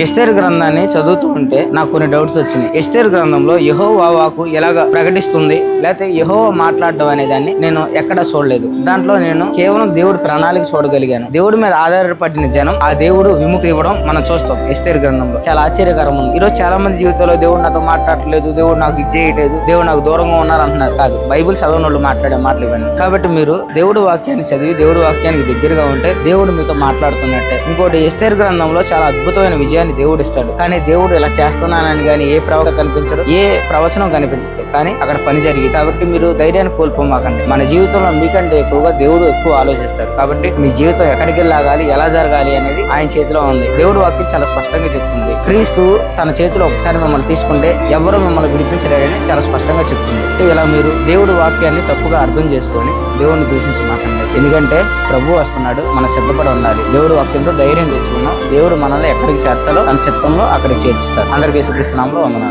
Esther గ్రంథాన్ని చదువుతూ ఉంటే నాకు కొన్ని డౌట్స్ వచ్చినాయి. ఎస్టేర్ గ్రంథంలో యహోవా వాకు ఎలాగ ప్రకటిస్తుంది? లేకపోతే యహోవా మాట్లాడడం అనే దాన్ని నేను ఎక్కడా చూడలేదు. దాంట్లో నేను కేవలం దేవుడి ప్రణాళిక చూడగలిగాను. దేవుడి మీద ఆధారపడిన జనం ఆ దేవుడు విముక్తి ఇవ్వడం మనం చూస్తాం ఎస్టేర్ గ్రంథంలో. చాలా ఆశ్చర్యకరం ఉంది. ఈరోజు చాలా మంది జీవితంలో దేవుడు నాతో మాట్లాడట్లేదు దేవుడు నాకు ఇది చేయలేదు దేవుడు నాకు దూరంగా ఉన్నారు అంటున్నారు. కాదు బైబిల్ చదవని వాళ్ళు మాట్లాడే మాటలు ఇవ్వండి కాబట్టి మీరు దేవుడి వాక్యాన్ని చదివి దేవుడి వాక్యానికి దగ్గరగా ఉంటే దేవుడు మీతో మాట్లాడుతున్నట్టే. ఇంకోటి ఎస్టేర్ గ్రంథంలో చాలా అద్భుతమైన విజయం విజయాన్ని దేవుడు ఇస్తాడు. కానీ దేవుడు ఇలా చేస్తున్నానని కానీ ఏ ప్రవక్త కనిపించడు ఏ ప్రవచనం కనిపించదు. కానీ అక్కడ పని జరిగి కాబట్టి మీరు ధైర్యాన్ని కోల్పోమాకండి. మన జీవితంలో మీకంటే ఎక్కువగా దేవుడు ఎక్కువ ఆలోచిస్తాడు. కాబట్టి మీ జీవితం ఎక్కడికి వెళ్ళాగాలి ఎలా జరగాలి అనేది ఆయన చేతిలో ఉంది. దేవుడు వాక్యం చాలా స్పష్టంగా చెప్తుంది. క్రీస్తు తన చేతిలో ఒకసారి మిమ్మల్ని తీసుకుంటే ఎవరు మిమ్మల్ని విడిపించలేరని చాలా స్పష్టంగా చెప్తుంది. ఇలా మీరు దేవుడి వాక్యాన్ని తప్పుగా అర్థం చేసుకొని దేవుడిని దూషించమాకండి. ఎందుకంటే ప్రభు వస్తున్నాడు మనం సిద్ధపడి ఉండాలి. దేవుడు వాక్యంతో ధైర్యం తెచ్చుకున్నాం. దేవుడు మనల్ని ఎక్కడికి చేర్చాలి తన చిత్తంలో అక్కడికి చేర్చుతారు అందరికీ యేసుక్రీస్తు వందనాలు.